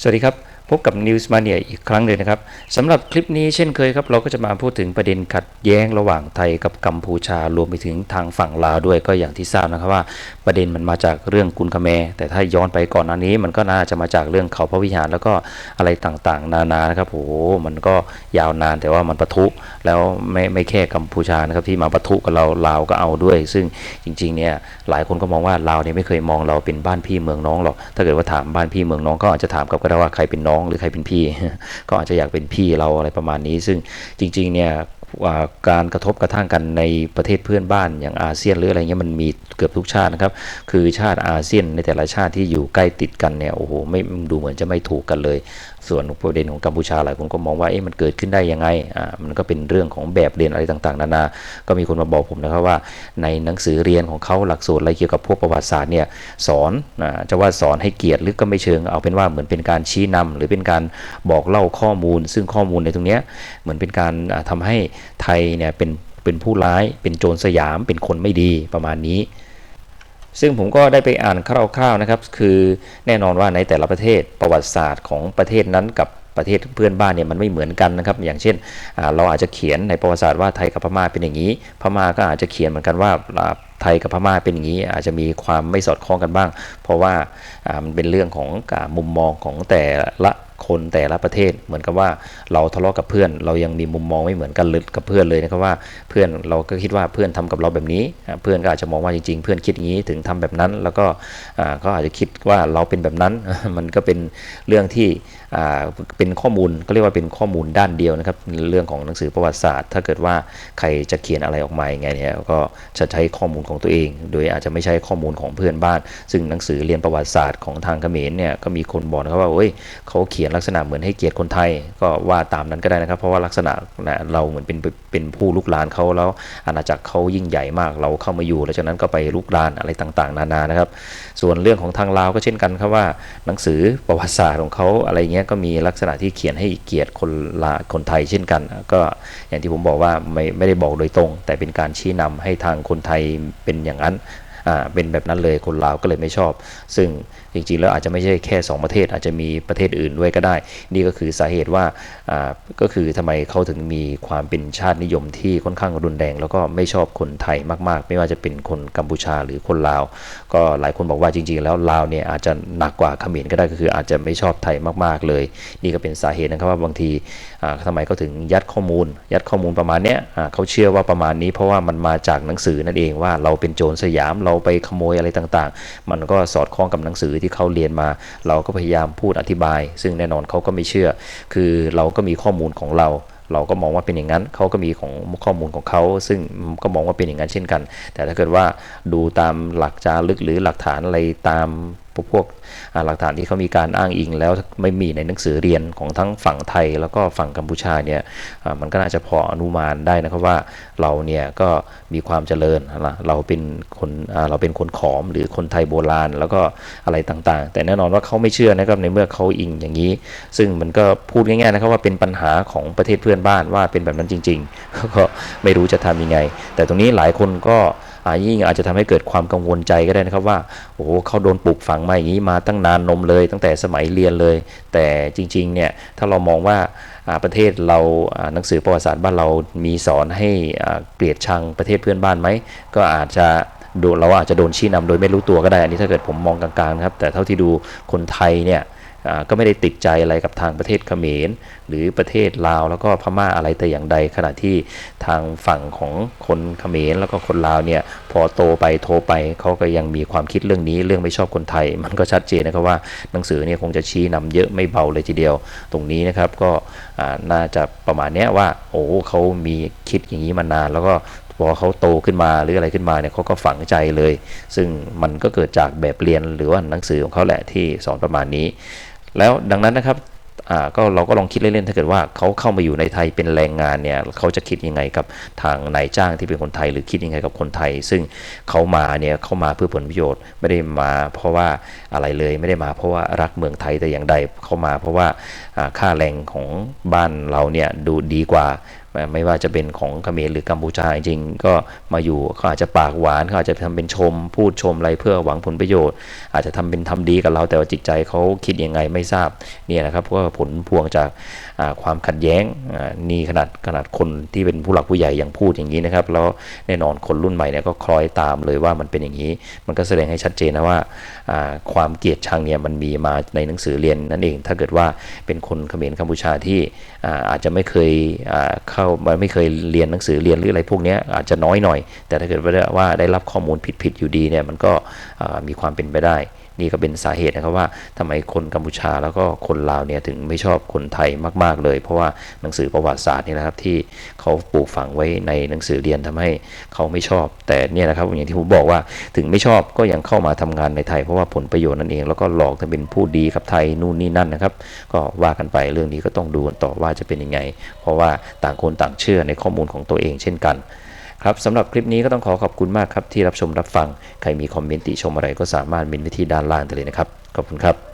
สวัสดีครับ พบกับ News Mania อีกครั้งเลยนะครับสำหรับคลิปนี้เช่นเคยครับ เราก็จะมาพูดถึงประเด็นขัดแย้งระหว่างไทยกับกัมพูชารวมไปถึงทางฝั่งลาวด้วยก็อย่างที่ทราบนะครับว่า ประเด็นมันมาจากเรื่องกุนคาแมแต่ถ้าย้อนไปก่อนหน้านี้ มันก็น่าจะมาจากเรื่องเขาพระวิหารแล้วก็อะไรต่างๆ นานานะครับโอ้โหมันก็ยาวนานแต่ว่ามันปะทุแล้วไม่ไม่แค่กัมพูชานะครับที่มาปะทุกับเราลาวก็เอาด้วย ซึ่งจริงๆเนี่ยหลายคนก็มองว่าลาวเนี่ยไม่เคยมองเราเป็นบ้านพี่เมืองน้องหรอกถ้าเกิดว่าถามบ้านพี่เมืองน้องก็อาจจะถามกลับก็ได้ว่าใครเป็นน้องหรือใครเป็นพี่ ก็อาจจะอยากเป็นพี่เราอะไรประมาณนี้ ซึ่งจริงๆเนี่ย การกระทบกระทั่งกันในประเทศเพื่อนบ้านอย่างอาเซียนหรืออะไรเงี้ยมันมีเกือบทุกชาตินะครับ คือชาติอาเซียนในแต่ละชาติที่อยู่ใกล้ติดกันเนี่ยโอ้โหไม่ดูเหมือนจะไม่ถูกกันเลย ส่วนประเด็นของกัมพูชาหลายคนก็มองว่าเอ๊ะมันเกิดขึ้นได้ยังไงอ่ามันก็เป็นเรื่องของแบบเรียนอะไรต่างๆ นานา ก็มีคนมาบอกผมนะครับว่าในหนังสือเรียนของเขาหลักสูตรอะไรเกี่ยวกับพวกประวัติศาสตร์เนี่ยสอนอ่าจะว่าสอนให้เกียรติหรือก็ไม่เชิงเอาเป็นว่าเหมือนเป็นการชี้นำหรือเป็นการบอกเล่าข้อมูล ซึ่งข้อมูลในตรงเนี้ยเหมือนเป็นการอ่าทำให้ไทยเนี่ยเป็นเป็นผู้ร้ายเป็นโจรสยามเป็นคนไม่ดีประมาณนี้ ซึ่งผมก็ได้ไปอ่านคร่าวๆนะครับ คือแน่นอนว่าในแต่ละประเทศประวัติศาสตร์ของประเทศนั้นกับประเทศเพื่อนบ้านเนี่ยมันไม่เหมือนกันนะครับ อย่างเช่นเราอาจจะเขียนในประวัติศาสตร์ว่าไทยกับพม่าเป็นอย่างนี้ พม่าก็อาจจะเขียนเหมือนกันว่าไทยกับพม่าเป็นอย่างนี้ อาจจะมีความไม่สอดคล้องกันบ้าง เพราะว่ามันเป็นเรื่องของมุมมองของแต่ละ คนแต่ละประเทศ เหมือนกับว่าเราทะเลาะกับเพื่อน เรายังมีมุมมองไม่เหมือนกันลยกับเพื่อนเลยนะครับว่าเพื่อนเราก็คิดว่าเพื่อนทำกับเราแบบนี้ เพื่อนก็อาจจะมองว่าจริงๆ เพื่อนคิดอย่างนี้ถึงทำแบบนั้น แล้วก็อ่าอาจจะคิดว่าเราเป็นแบบนั้น มันก็เป็นเรื่องที่เป็นข้อมูลก็เรียกว่าเป็นข้อมูลด้านเดียวนะครับเรื่องของหนังสือประวัติศาสตร์ ถ้าเกิดว่าใครจะเขียนอะไรออกมาอย่างไงเนี่ยก็จะใช้ข้อมูลของตัวเอง โดยอาจจะไม่ใช่ข้อมูลของเพื่อนบ้าน ซึ่งหนังสือเรียนประวัติศาสตร์ของทางเขมรเนี่ยก็มีคนบอกนะครับว่าเอ้ยเขาเขียนลักษณะเหมือนให้เกียรติคนไทย ก็ว่าตามนั้นก็ได้นะครับ เพราะว่าลักษณะนะเราเหมือนเป็นเป็นผู้ลุกลานเขาแล้วอาณาจักรเขายิ่งใหญ่มากเราเข้ามาอยู่ แล้วจากนั้นก็ไปลุกลานอะไรต่างๆ นานานะครับ ส่วนเรื่องของทางลาวก็เช่นกันครับว่า หนังสือประวัติศาสตร์ของเขาอะไรเงี้ยก็มีลักษณะที่เขียนให้เกียรติคนลาคนไทยเช่นกัน ก็อย่างที่ผมบอกว่าไม่ไม่ได้บอกโดยตรง แต่เป็นการชี้นำให้ทางคนไทยเป็นอย่างนั้น เป็นแบบนั้นเลยคนลาวก็เลยไม่ชอบ ซึ่งจริงๆแล้วอาจจะไม่ใช่แค่ 2 ประเทศอาจจะมีประเทศอื่นด้วยก็ได้ นี่ก็คือสาเหตุว่าอ่าก็คือทำไมเขาถึงมีความเป็นชาตินิยมที่ค่อนข้างรุนแรง แล้วก็ไม่ชอบคนไทยมาก ๆ ไม่ว่าจะเป็นคนกัมพูชาหรือคนลาว ก็หลายคนบอกว่าจริง ๆ แล้วลาวเนี่ยอาจจะหนักกว่าเขมรก็ได้ก็คืออาจจะไม่ชอบไทยมาก ๆ เลย นี่ก็เป็นสาเหตุนะครับว่าบางที ทำไมเขาถึงยัดข้อมูล ยัดข้อมูลประมาณเนี้ยเขาเชื่อว่าประมาณนี้เพราะว่ามันมาจากหนังสือนั่นเองว่าเราเป็นโจรสยามเราไปขโมยอะไรต่างๆ มันก็สอดคล้องกับหนังสือที่เขาเรียนมา เราก็พยายามพูดอธิบาย ซึ่งแน่นอนเขาก็ไม่เชื่อ คือเราก็มีข้อมูลของเราเราก็มองว่าเป็นอย่างนั้น เขาก็มีของข้อมูลของเขา ซึ่งก็มองว่าเป็นอย่างนั้นเช่นกัน แต่ถ้าเกิดว่าดูตามหลักจารึกหรือหลักฐานอะไรตาม พวกหลักฐานที่เขามีการอ้างอิงแล้วไม่มีในหนังสือเรียนของทั้งฝั่งไทยแล้วก็ฝั่งกัมพูชาเนี่ยมันก็น่าจะพออนุมานได้นะครับว่าเราเนี่ยก็มีความเจริญเราเป็นคนเราเป็นคนขอมหรือคนไทยโบราณแล้วก็อะไรต่างๆ แต่แน่นอนว่าเขาไม่เชื่อนะครับในเมื่อเขาอิงอย่างนี้ ซึ่งมันก็พูดง่ายๆนะครับว่าเป็นปัญหาของประเทศเพื่อนบ้านว่าเป็นแบบนั้นจริงๆก็ไม่รู้จะทำยังไง แต่ตรงนี้หลายคนก็ ยิ่งอาจจะทำให้เกิดความกังวลใจก็ได้นะครับว่าโอ้โหเขาโดนปลูกฝังมาอย่างนี้มาตั้งนานนมเลย ตั้งแต่สมัยเรียนเลย แต่จริงๆเนี่ยถ้าเรามองว่าประเทศเราหนังสือประวัติศาสตร์บ้านเรามีสอนให้เกลียดชังประเทศเพื่อนบ้านไหมก็อาจจะโดนเราอาจจะโดนชี้นำโดยไม่รู้ตัวก็ได้ อันนี้ถ้าเกิดผมมองกลางๆครับ แต่เท่าที่ดูคนไทยเนี่ย ก็ไม่ได้ติดใจอะไรกับทางประเทศเขมร หรือประเทศลาวแล้วก็พม่าอะไรแต่อย่างใด ขณะที่ทางฝั่งของคนเขมรแล้วก็คนลาวเนี่ยพอโตไปโทรไปเขาก็ยังมีความคิดเรื่องนี้เรื่องไม่ชอบคนไทย มันก็ชัดเจนนะครับว่าหนังสือเนี่ยคงจะชี้นำเยอะไม่เบาเลยทีเดียว ตรงนี้นะครับก็น่าจะประมาณนี้ว่าโอ้เขามีคิดอย่างนี้มานานแล้วก็พอเขาโตขึ้นมาหรืออะไรขึ้นมาเนี่ยเขาก็ฝังใจเลย ซึ่งมันก็เกิดจากแบบเรียนหรือว่าหนังสือของเขาแหละที่สอนประมาณนี้ แล้วดังนั้นนะครับก็เราก็ลองคิดเล่นๆ ถ้าเกิดว่าเขาเข้ามาอยู่ในไทยเป็นแรงงานเนี่ยเขาจะคิดยังไงกับทางนายจ้างที่เป็นคนไทย หรือคิดยังไงกับคนไทย ซึ่งเขามาเนี่ยเขามาเพื่อผลประโยชน์ไม่ได้มาเพราะว่าอะไรเลยไม่ได้มาเพราะว่ารักเมืองไทยแต่อย่างใดเขามาเพราะว่าค่าแรงของบ้านเราเนี่ยดูดีกว่า ไม่ว่าจะเป็นของเขมรหรือกัมพูชาจริงก็มาอยู่เขาอาจจะปากหวานเขาอาจจะทำเป็นชม พูดชมอะไรเพื่อหวังผลประโยชน์ อาจจะทำเป็นทำดีกับเราแต่ว่าจิตใจเขาคิดยังไงไม่ทราบเนี่ยนะครับก็ผลพวงจากความขัดแย้งนี่ขนาดขนาดคนที่เป็นผู้หลักผู้ใหญ่ยังพูดอย่างนี้นะครับแล้วแน่นอนคนรุ่นใหม่เนี่ยก็คล้อยตามเลยว่ามันเป็นอย่างนี้ มันก็แสดงให้ชัดเจนนะว่าความเกลียดชังเนี่ยมันมีมาในหนังสือเรียนนั่นเอง ถ้าเกิดว่าเป็นคนเขมรกัมพูชาที่อาจจะไม่เคยเข้าาไม่เคยเรียนหนังสือเรียนหรืออะไรพวกนี้อาจจะน้อยหน่อย แต่ถ้าเกิดว่าได้รับข้อมูลผิดๆอยู่ดีเนี่ยมันก็มีความเป็นไปได้นี่ก็เป็นสาเหตุนะครับว่าทำไมคนกัมพูชาแล้วก็คนลาวเนี่ยถึงไม่ชอบคนไทยมาก ๆ เลย เพราะว่าหนังสือประวัติศาสตร์นี่นะครับที่เขาปลูกฝังไว้ในหนังสือเรียนทำให้เขาไม่ชอบ แต่เนี่ยนะครับอย่างที่ผมบอกว่าถึงไม่ชอบก็ยังเข้ามาทำงานในไทย เพราะว่าผลประโยชน์นั่นเองแล้วก็หลอกจะเป็นผู้ดีกับไทยนู่นนี่นั่นนะครับ ก็ว่ากันไปเรื่องนี้ก็ต้องดูกันต่อว่าจะเป็นยังไง เพราะว่าต่างคนต่างเชื่อในข้อมูลของตัวเองเช่นกันครับสำหรับคลิปนี้ก็ต้องขอขอบคุณมากครับที่รับชมรับฟัง ใครมีคอมเมนต์ติชมอะไรก็สามารถมินไว้ที่ด้านล่างได้เลยนะครับ ขอบคุณครับ